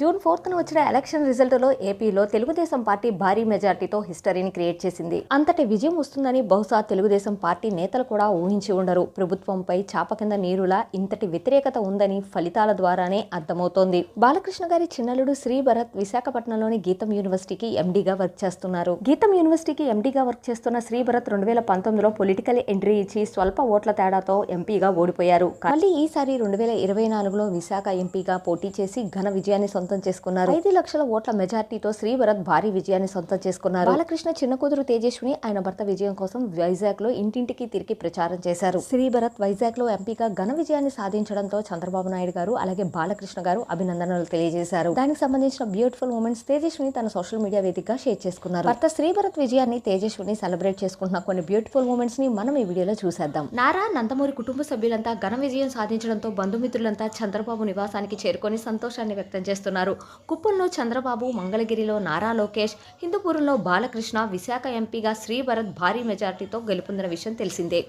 June ఫోర్త్న వచ్చిన election రిజల్ట్లో ఏపీలో Telugu Desam party భారీ మెజార్టీతో హిస్టరీని క్రియేట్ చేసింది. అంతటి విజయం వస్తుందని బహుశా తెలుగుదేశం పార్టీ నేతలు కూడా ఊహించి ఉండరు. ప్రభుత్వంపై చాప కింద నీరులా ఇంతటి వ్యతిరేకత ఉందని ఫలితాల ద్వారానే అర్థమవుతోంది. బాలకృష్ణ గారి చిన్నలుడు శ్రీ భరత్ విశాఖపట్నంలోని గీతం యూనివర్సిటీకి ఎండీగా వర్క్ చేస్తున్నారు. గీతం యూనివర్సిటీకి ఎండీగా వర్క్ చేస్తున్న శ్రీ భరత్ రెండు వేల పంతొమ్మిదిలో పొలిటికల్ ఎంట్రీ ఇచ్చి స్వల్ప ఓట్ల తేడాతో ఎంపీగా ఓడిపోయారు. మళ్ళీ ఈసారి రెండు వేల ఇరవై నాలుగులో విశాఖ ఎంపీగా పోటీ చేసి ఘన విజయాన్ని సొంతం చేసుకున్నారు. ఐదు లక్షల ఓట్ల మెజార్టీతో శ్రీభరత్ భారీ విజయాన్ని సొంతం చేసుకున్నారు. బాలకృష్ణ చిన్న కూతురు తేజస్విని ఆయన భర్త విజయం కోసం వైజాగ్లో ఇంటింటికి తిరిగి ప్రచారం చేశారు. శ్రీభరత్ వైజాగ్లో ఎంపీగా ఘన విజయాన్ని సాధించడంతో చంద్రబాబు నాయుడు గారు అలాగే బాలకృష్ణ గారు అభినందనలు తెలియజేశారు. దానికి సంబంధించిన బ్యూటిఫుల్ మూమెంట్స్ తేజస్విని తన సోషల్ మీడియా వేదికగా షేర్ చేసుకున్నారు. భర్త శ్రీభరత్ విజయాన్ని తేజస్విని సెలబ్రేట్ చేసుకుంటున్న కొన్ని బ్యూటిఫుల్ మూమెంట్స్ని మనం ఈ వీడియోలో చూసేద్దాం. నారా నందమూరి కుటుంబ సభ్యులంతా ఘన విజయం సాధించడంతో బంధుమిత్రులంతా చంద్రబాబు నివాసానికి చేరుకొని సంతోషాన్ని వ్యక్తం చేస్తున్నారు కుప్పంలో చంద్రబాబు మంగళగిరిలో నారా లోకేష్ హిందూపురంలో బాలకృష్ణ విశాఖ ఎంపీగా శ్రీభరత్ భారీ మెజార్టీతో గెలుపొందిన విషయం తెలిసిందే.